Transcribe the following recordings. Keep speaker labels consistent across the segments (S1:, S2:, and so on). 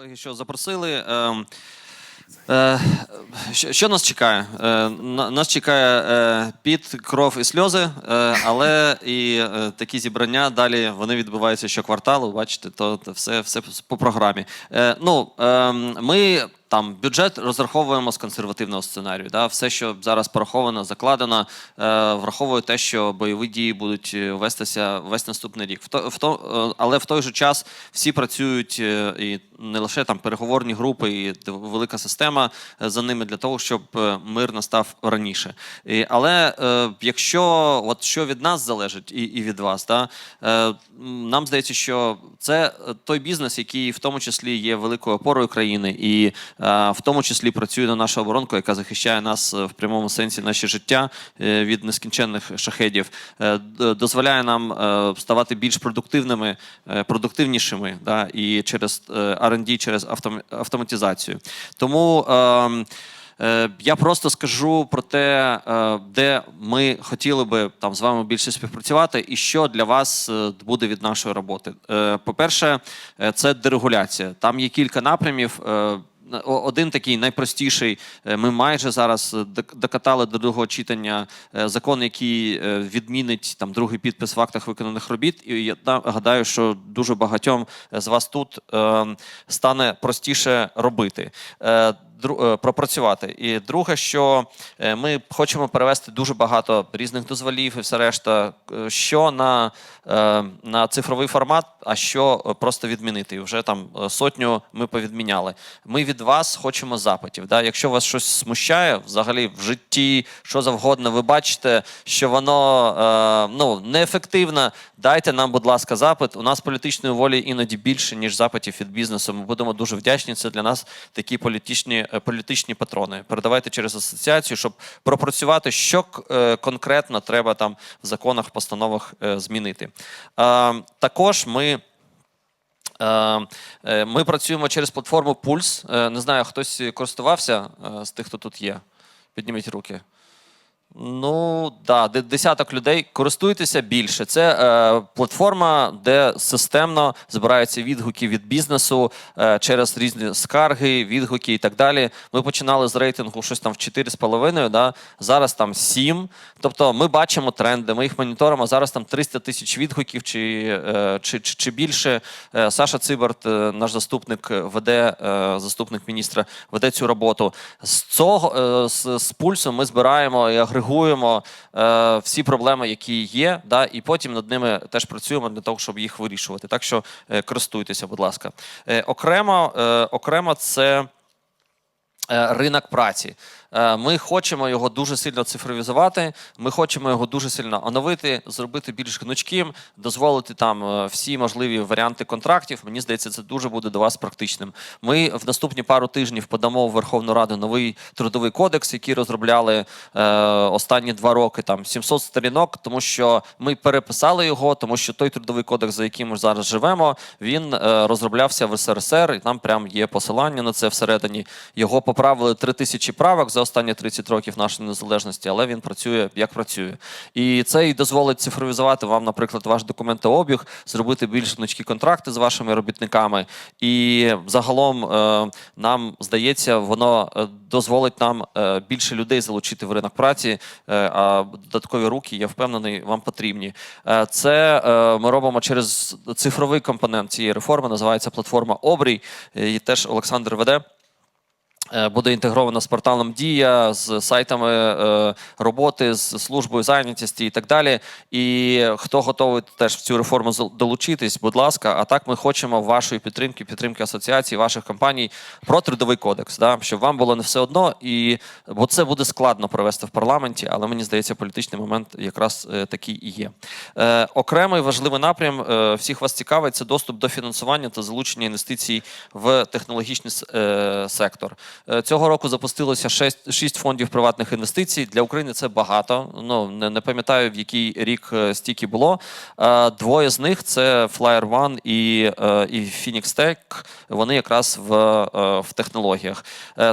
S1: колеги, що запросили. Ем, е, що, нас чекає? Е, нас чекає під кров і сльози, е, але і е, такі зібрання далі вони відбуваються щокварталу. Бачите, то, все, все по програмі. Е, ну, ем, ми там бюджет розраховуємо з консервативного сценарію. Да? Все, що зараз пораховано, закладено, е, враховує те, що бойові дії будуть е, вестися весь наступний рік. В то, в то, е, але в той же час всі працюють е, і не лише там переговорні групи, і велика система за ними для того, щоб мир настав раніше. І, але е, якщо от що від нас залежить і, і від вас, да, е, нам здається, що це той бізнес, який в тому числі є великою опорою країни, і в тому числі працює на нашу оборонку, яка захищає нас е, в прямому сенсі наше життя е, від нескінченних шахедів, е, дозволяє нам е, ставати більш продуктивними, е, продуктивнішими, да, і через е, R&D, через автоматизацію. Тому. ем, Е, Я просто скажу про те, е, де ми хотіли би там з вами більше співпрацювати, і що для вас е, буде від нашої роботи. Е, По-перше, е, це дерегуляція. Там є кілька напрямів. Один такий найпростіший. е, Ми майже зараз е, докатали до другого читання е, закон, який відмінить там другий підпис в актах виконаних робіт. І я гадаю, що дуже багатьом з вас тут е, стане простіше робити. Пропрацювати. І друге, що ми хочемо перевести дуже багато різних дозволів і все решта, що на, на цифровий формат, а що просто відмінити. І вже там сотню ми повідміняли. Ми від вас хочемо запитів. Да? Якщо вас щось смущає, взагалі в житті, що завгодно, ви бачите, що воно е, ну, неефективно, дайте нам, будь ласка, запит. У нас політичної волі іноді більше, ніж запитів від бізнесу. Ми будемо дуже вдячні. Це для нас такі політичні, е, політичні патрони. Передавайте через асоціацію, щоб пропрацювати, що е, конкретно треба там в законах, постановах е, змінити. Е, також ми. Е, е, Ми працюємо через платформу Пульс. Е, Не знаю, хтось користувався з тих, хто тут є. Підніміть руки. Ну, да, десяток людей. Користуйтеся більше. Це е, платформа, де системно збираються відгуки від бізнесу е, через різні скарги, відгуки і так далі. Ми починали з рейтингу щось там в 4,5, да? зараз там 7. Тобто ми бачимо тренди, ми їх моніторимо. Зараз там 300 тисяч відгуків чи, е, чи, чи, чи більше. Е, Саша Циберт, е, наш заступник, е, веде, е, заступник міністра, веде цю роботу. З цього е, з, з пульсу ми збираємо і агрегуємо е, всі проблеми, які є, да, і потім над ними теж працюємо для того, щоб їх вирішувати. Так що е, користуйтеся, будь ласка. Е, окремо, е, окремо це е, ринок праці. Е, Ми хочемо його дуже сильно цифровізувати. Ми хочемо його дуже сильно оновити, зробити більш гнучким, дозволити там е, всі можливі варіанти контрактів. Мені здається, це дуже буде до вас практичним. Ми в наступні пару тижнів подамо в Верховну Раду новий трудовий кодекс, який розробляли е, останні два роки. Там 700 сторінок, тому що ми переписали його, тому що той трудовий кодекс, за яким ми зараз живемо, він е, розроблявся в СРСР, і там прям є посилання на це всередині. Його поправили 3000 правок за останні 30 років нашої незалежності, але він працює як працює. І це і дозволить цифровізувати вам, наприклад, ваш документообіг, зробити більш гнучкі контракти з вашими робітниками. І загалом е, нам здається, воно е, дозволить нам е, більше людей залучити в ринок праці, а додаткові руки, я впевнений, вам потрібні. Це ми робимо через цифровий компонент цієї реформи, називається платформа Обрій. Її теж Олександр веде. Е, Буде інтегрована з порталом Дія, з сайтами е, роботи, з службою зайнятості і так далі. І хто готовий теж в цю реформу долучитись, будь ласка. А так ми хочемо вашої підтримки, підтримки асоціації, ваших компаній про трудовий кодекс, да, щоб вам було не все одно. І бо це буде складно провести в парламенті, але мені здається, політичний момент якраз е, такий і є. Е, окремий важливий напрям всіх вас цікавить це доступ до фінансування та залучення інвестицій в технологічний сектор. Е, Цього року запустилося 6, 6 фондів приватних інвестицій. Для України це багато. Ну не, не пам'ятаю в який рік е, стільки було. Е, Двоє з них це Flyer One і, і Phoenix Tech. Вони якраз в, в технологіях.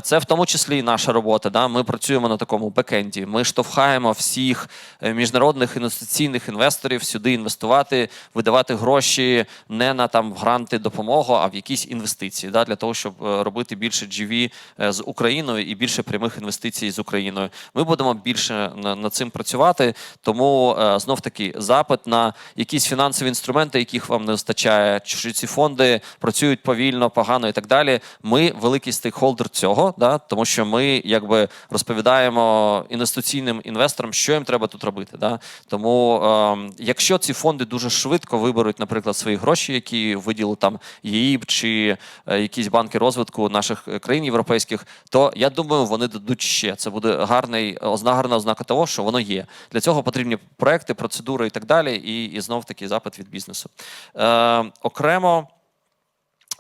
S1: Це в тому числі і наша робота. Да? Ми працюємо на такому бекенді. Ми штовхаємо всіх міжнародних інвестиційних інвесторів сюди інвестувати, видавати гроші не на там гранти допомогу, а в якісь інвестиції, да? для того, щоб робити більше GV з Україною і більше прямих інвестицій з Україною. Ми будемо більше над цим працювати. Тому е, знов таки запит на якісь фінансові інструменти, яких вам не вистачає, чи ці фонди працюють повільно, погано і так далі. Ми великий стейкхолдер цього, да? тому що ми якби розповідаємо інвестиційним інвесторам, що їм треба тут робити. Да? Тому е, якщо ці фонди дуже швидко виберуть, наприклад, свої гроші, які виділили там ЄІБ чи е, якісь банки розвитку наших е, країн європейських, то я думаю, вони дадуть ще. Це буде гарний гарна ознака того, що воно є. Для цього потрібні проекти, процедури і так далі. І, і знов таки запит від бізнесу. Е, окремо.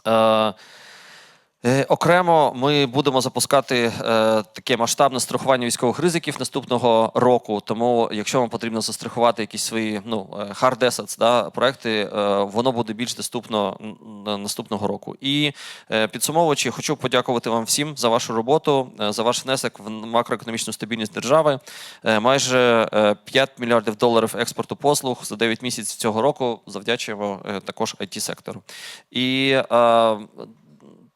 S1: Е, Окремо ми будемо запускати е, таке масштабне страхування військових ризиків наступного року. Тому, якщо вам потрібно застрахувати якісь свої ну е, hard assets, да, проекти, е, воно буде більш доступно наступного року. І е, підсумовуючи, хочу подякувати вам всім за вашу роботу, е, за ваш внесок в макроекономічну стабільність держави. Е, майже е, 5 мільярдів доларів експорту послуг за 9 місяців цього року завдячуємо е, також it сектору. І е,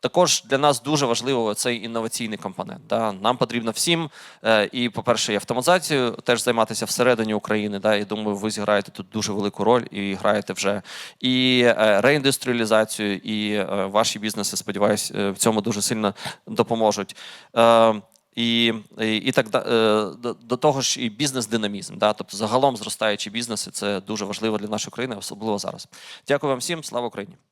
S1: також для нас дуже важливо цей інноваційний компонент. Да? Нам потрібно всім, е, і, по-перше, і автоматизацією теж займатися всередині України. Да? І думаю, ви зіграєте тут дуже велику роль і граєте вже. І е, реіндустріалізацію, і е, ваші бізнеси, сподіваюся, в цьому дуже сильно допоможуть. І, і, і так до, до того ж, і бізнес-динамізм. Да? Тобто, загалом зростаючі бізнеси це дуже важливо для нашої країни, особливо зараз. Дякую вам всім, слава Україні!